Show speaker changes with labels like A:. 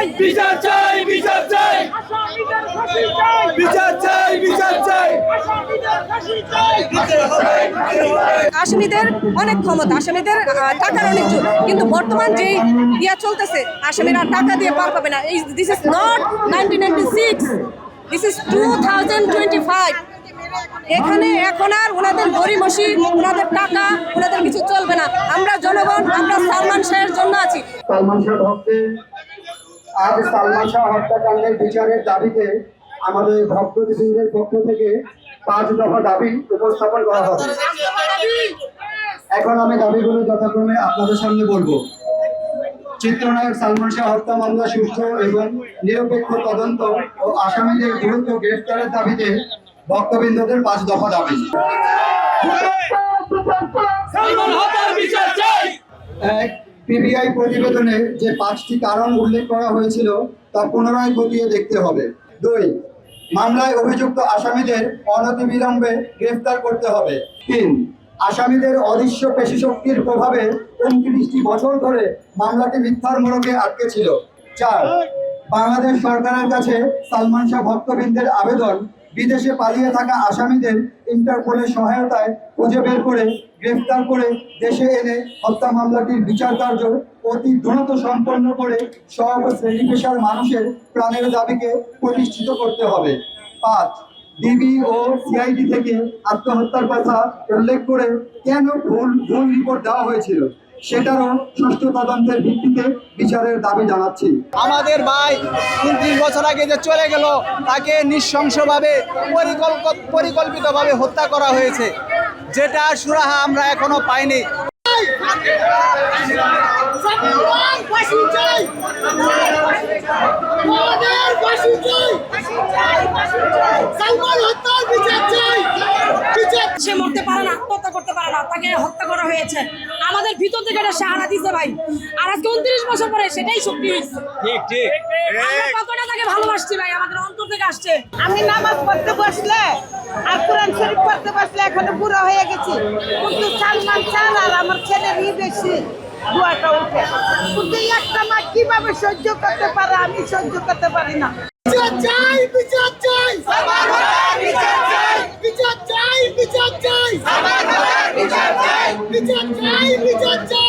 A: চাই
B: বিচার চাই বিচার চাই।
A: আসামিদের
B: বিচার চাই বিচার চাই।
A: আসামিদের ফাঁসি চাই।
C: আসামিদের অনেক ক্ষমতা আসামিদের টাকার অনেক জোর। কিন্তু বর্তমান যে ইয়া চলতেছে আসামিরা টাকা দিয়ে পার পাবে না। This is not nineteen ninety six this is two thousand twenty five এখানে এখন আর ওনাদের গরিমসি ওনাদের টাকা ওনাদের কিছু চলবে না। আমরা জনগণ আমরা সালমান শাহের জন্য আছি।
D: সালমান শাহ আজ সালমান শাহ হত্যাকাণ্ডের বিচারের দাবিতে আমাদের ভক্তবৃন্দের পক্ষ থেকে পাঁচ দফা দাবি উপস্থাপন করা হবে এখন আমি দাবিগুলো যথাক্রমে আপনাদের সামনে বলব। চিত্রনায়ক সালমান শাহ হত্যা মামলা সুষ্ঠু এবং নিরপেক্ষ তদন্ত ও আসামিদের দ্রুত গ্রেফতারের দাবিতে ভক্তবৃন্দদের পাঁচ দফা দাবি। এক পিবিআই প্রতিবেদনে যে পাঁচটি কারণ উল্লেখ করা হয়েছিল, তা পুনরায় খতিয়ে দেখতে হবে। দুই, মামলায় অভিযুক্ত আসামিদের অনতিবিলম্বে গ্রেফতার করতে হবে। তিন, আসামিদের অদৃশ্য পেশিশক্তির প্রভাবে উনত্রিশটি বছর ধরে মামলাটি মিথ্যার মোড়কে আটকে ছিল। চার, বাংলাদেশ সরকারের কাছে সালমান শাহ ভক্তবৃন্দের আবেদন বিদেশে পালিয়ে থাকা আসামিদের ইন্টারপোলের সহায়তায় খুঁজে বের করে, গ্রেফতার করে দেশে এনে হত্যা মামলাটির বিচার কার্য অতি দ্রুত সম্পন্ন করে সব শ্রেণি পেশার মানুষের প্রাণের দাবিকে প্রতিষ্ঠিত করতে হবে। পাঁচ, ডিবি ও সিআইডি থেকে আত্মহত্যার কথা উল্লেখ করে কেন ভুল ভুল রিপোর্ট দেওয়া হয়েছিল? সেটারও সুষ্ঠু তদন্তের ভিত্তিতে বিচারের দাবি জানাচ্ছি।
E: আমাদের ভাই উনত্রিশ বছর আগে যে চলে গেল তাকে নৃশংসভাবে পরিকল্প পরিকল্পিতভাবে হত্যা করা হয়েছে। যেটা সুরাহা আমরা এখনও পাইনি।
A: সালমান ফাঁসি চাই আমাদের ফাঁসি চাই সালমান হত্যার বিচার চাই বিচার
C: সে মরতে পারে না আত্মহত্যা করতে পারে না তাকে হত্যা করা হয়েছে। আমাদের ভিতর থেকে এটা সাহারা দিছে ভাই। আর আজকে উনত্রিশ বছর পরে সেটাই শক্তি হয়েছে।
E: ঠিক ঠিক।
C: আমরা কতটা তাকে ভালোবাসছি ভাই আমাদের অন্তর থেকে আসছে।
F: আমি নামাজ পড়তে বসলে আর কোরআন শরীফ পড়তে বসলে এখনও বুড়ো হয়ে গেছি। কিন্তু সালমান খান আর আমার ছেলের ই বেশি দুয়াটা উঠে। কিন্তু একটা মা কীভাবে সহ্য করতে পারে আমি সহ্য করতে পারি না।
A: বিচার চাই বিচার চাই। বিচার চাই বিচার চাই।